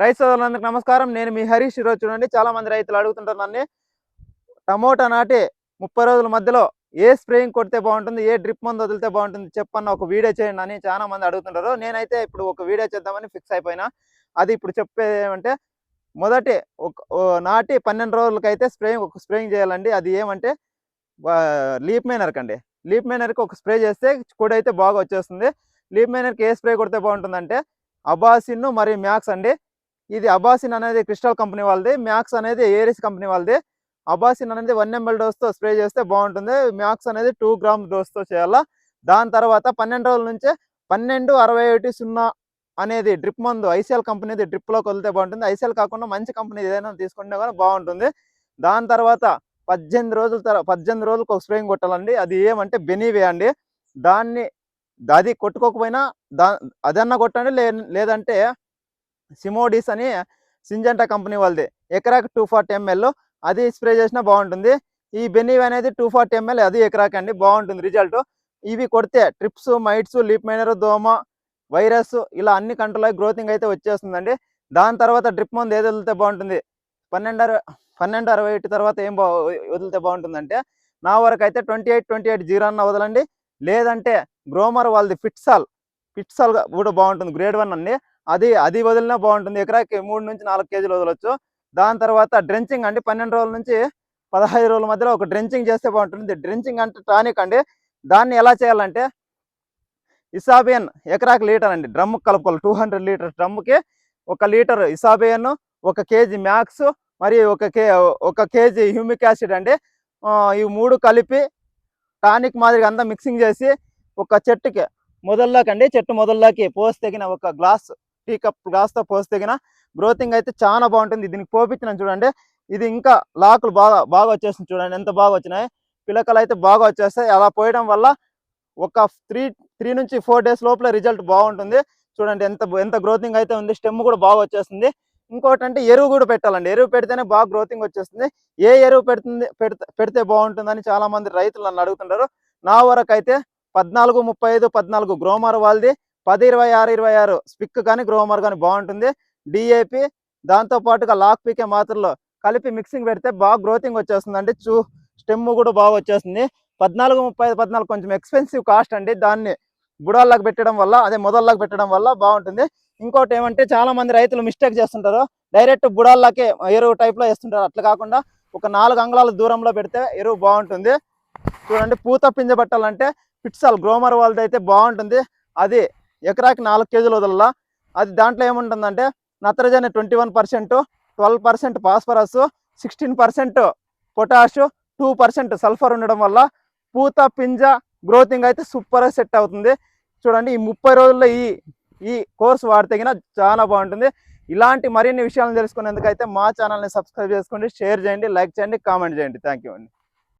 రైతు సోదరులందరికీ నమస్కారం. నేను మీ హరీష్ ఈరోజు చూడండి. చాలా మంది రైతులు అడుగుతుంటారు నన్ను టమోటా నాటి ముప్పై రోజుల మధ్యలో ఏ స్ప్రేయింగ్ కొడితే బాగుంటుంది ఏ డ్రిప్ మందు వదిలితే బాగుంటుంది చెప్పన్న ఒక వీడియో చేయండి అని చాలా మంది అడుగుతుంటారు. నేనైతే ఇప్పుడు ఒక వీడియో చేద్దామని ఫిక్స్ అయిపోయినా. అది ఇప్పుడు చెప్పేది ఏమంటే మొదటి ఒక నాటి పన్నెండు రోజులకైతే స్ప్రేయింగ్ ఒక స్ప్రేయింగ్ చేయాలండి. అది ఏమంటే లీప్ మైనర్కి అండి. లీప్ మైనర్కి ఒక స్ప్రే చేస్తే కూడా అయితే బాగా వచ్చేస్తుంది. లీప్ మైనర్కి ఏ స్ప్రే కొడితే బాగుంటుందంటే అబాసిన్ మరియు మ్యాక్స్ అండి. ఇది అబాసిన్ అనేది క్రిస్టల్ కంపెనీ వాళ్ళది మ్యాక్స్ అనేది ఏరిస్ కంపెనీ వాళ్ళది. అబాసిన్ అనేది వన్ ఎంఎల్ డోస్తో స్ప్రే చేస్తే బాగుంటుంది. మ్యాక్స్ అనేది టూ గ్రామ్ డోస్తో చేయాలా? దాని తర్వాత పన్నెండు రోజుల నుంచే పన్నెండు అరవై ఒకటి సున్నా అనేది డ్రిప్ మందు ఐసీఎల్ కంపెనీది డ్రిప్లోకి వదిలితే బాగుంటుంది. ఐసీఎల్ కాకుండా మంచి కంపెనీ ఏదైనా తీసుకుంటే కూడా బాగుంటుంది. దాని తర్వాత పద్దెనిమిది రోజుల తర్వాత పద్దెనిమిది రోజులకు ఒక స్ప్రేయింగ్ కొట్టాలండి. అది ఏమంటే బెనీవే అండి. దాన్ని అది కొట్టుకోకపోయినా దా అదన్నా కొట్టండి లేదంటే సిమోడిస్ అని సింజంటా కంపెనీ వాళ్ళది. ఎకరాకి టూ ఫార్టీ ఎంఎల్ అది స్ప్రే చేసినా బాగుంటుంది. ఈ బెనీవ్ అనేది టూ ఫార్టీ ఎంఎల్ అది ఎకరాకి అండి బాగుంటుంది రిజల్ట్ ఇవి కొడితే ట్రిప్స్ మైట్స్ లీప్ మైనర్ దోమ వైరస్ ఇలా అన్ని కంట్రోల్ గ్రోతింగ్ అయితే వచ్చేస్తుందండి. దాని తర్వాత డ్రిప్ మందు ఏది వదిలితే బాగుంటుంది? పన్నెండు అరవై పన్నెండు అరవై ఎయిట్ తర్వాత ఏం బా వదిలితే బాగుంటుందంటే నా వరకు అయితే twenty eight twenty eight zero అన్న వదలండి. లేదంటే గ్రోమర్ వాళ్ళది ఫిట్సాల్ ఫిట్సాల్ కూడా బాగుంటుంది గ్రేడ్ వన్ అండి. అది అది వదిలినా బాగుంటుంది. ఎకరాకి మూడు నుంచి నాలుగు కేజీలు వదలొచ్చు. దాని తర్వాత డ్రెంచింగ్ అండి. పన్నెండు రోజుల నుంచి పదహైదు రోజుల మధ్యలో ఒక డ్రెంచింగ్ చేస్తే బాగుంటుంది. డ్రెంచింగ్ అంటే టానిక్ అండి. దాన్ని ఎలా చేయాలంటే ఇసాబియన్ ఎకరాకి లీటర్ అండి. డ్రమ్ కలుపుకోవాలి. టూ హండ్రెడ్ లీటర్ డ్రమ్కి ఒక లీటర్ ఇసాబియన్ ఒక కేజీ మ్యాక్స్ మరియు ఒక కే ఒక కేజీ హ్యూమిక్ యాసిడ్ అండి. ఈ మూడు కలిపి టానిక్ మాదిరిగా అంతా మిక్సింగ్ చేసి ఒక చెట్టుకి మొదల్లోకి అండి. చెట్టు మొదల్లోకి పోసి తగిన ఒక గ్లాస్ టీ కప్ గ్లాస్తో పోస్తే తెగిన గ్రోతింగ్ అయితే చాలా బాగుంటుంది. దీనికి పోపించిన చూడండి. ఇది ఇంకా లాకులు బాగా బాగా వచ్చేసింది చూడండి. ఎంత బాగా వచ్చినాయి. పిలకలు అయితే బాగా వచ్చేస్తాయి. అలా పోయడం వల్ల ఒక త్రీ త్రీ నుంచి ఫోర్ డేస్ లోపల రిజల్ట్ బాగుంటుంది. చూడండి ఎంత ఎంత గ్రోతింగ్ అయితే ఉంది. స్టెమ్ కూడా బాగా వచ్చేస్తుంది. ఇంకోటి అంటే ఎరువు కూడా పెట్టాలండి. ఎరువు పెడితేనే బాగా గ్రోతింగ్ వచ్చేస్తుంది. ఏ ఎరువు పెడుతుంది పెడితే పెడితే బాగుంటుందని చాలా మంది రైతులు నన్ను అడుగుతుంటారు. నా వరకు అయితే పద్నాలుగు ముప్పై ఐదు పద్నాలుగు గ్రోమర్ వాళ్ళది. పది ఇరవై ఆరు ఇరవై ఆరు స్పిక్ కానీ గ్రోమర్ కానీ బాగుంటుంది. డిఏపి దాంతో పాటుగా లాక్ పీకే మాత్రలో కలిపి మిక్సింగ్ పెడితే బాగా గ్రోతింగ్ వచ్చేస్తుంది అండి చూ స్టెమ్ కూడా బాగా వచ్చేస్తుంది. పద్నాలుగు ముప్పై పద్నాలుగు కొంచెం ఎక్స్పెన్సివ్ కాస్ట్ అండి. దాన్ని బుడాల్లాగా పెట్టడం వల్ల అదే మొదల్లాగా పెట్టడం వల్ల బాగుంటుంది. ఇంకోటి ఏమంటే చాలా మంది రైతులు మిస్టేక్ చేస్తుంటారు. డైరెక్ట్ బుడాల్లాకే ఎరువు టైప్లో వేస్తుంటారు. అట్లా కాకుండా ఒక నాలుగు అంగళాల దూరంలో పెడితే ఎరువు బాగుంటుంది. చూడండి పూత పింజ పట్టాలంటే పిట్సాల్ గ్రోమర్ వాళ్ళది అయితే బాగుంటుంది. అది ఎకరాకి నాలుగు కేజీలు వదలలా. అది దాంట్లో ఏముంటుందంటే నత్రజని twenty one percent twelve percent phosphorus sixteen percent potash two percent sulphur ఉండడం వల్ల పూత పింజ గ్రోతింగ్ అయితే సూపర్గా సెట్ అవుతుంది. చూడండి ఈ ముప్పై రోజుల్లో ఈ ఈ కోర్స్ వాడితే చాలా బాగుంటుంది. ఇలాంటి మరిన్ని విషయాలను తెలుసుకునేందుకైతే మా ఛానల్ని సబ్స్క్రైబ్ చేసుకోండి షేర్ చేయండి లైక్ చేయండి కామెంట్ చేయండి. థ్యాంక్ యూ అండి.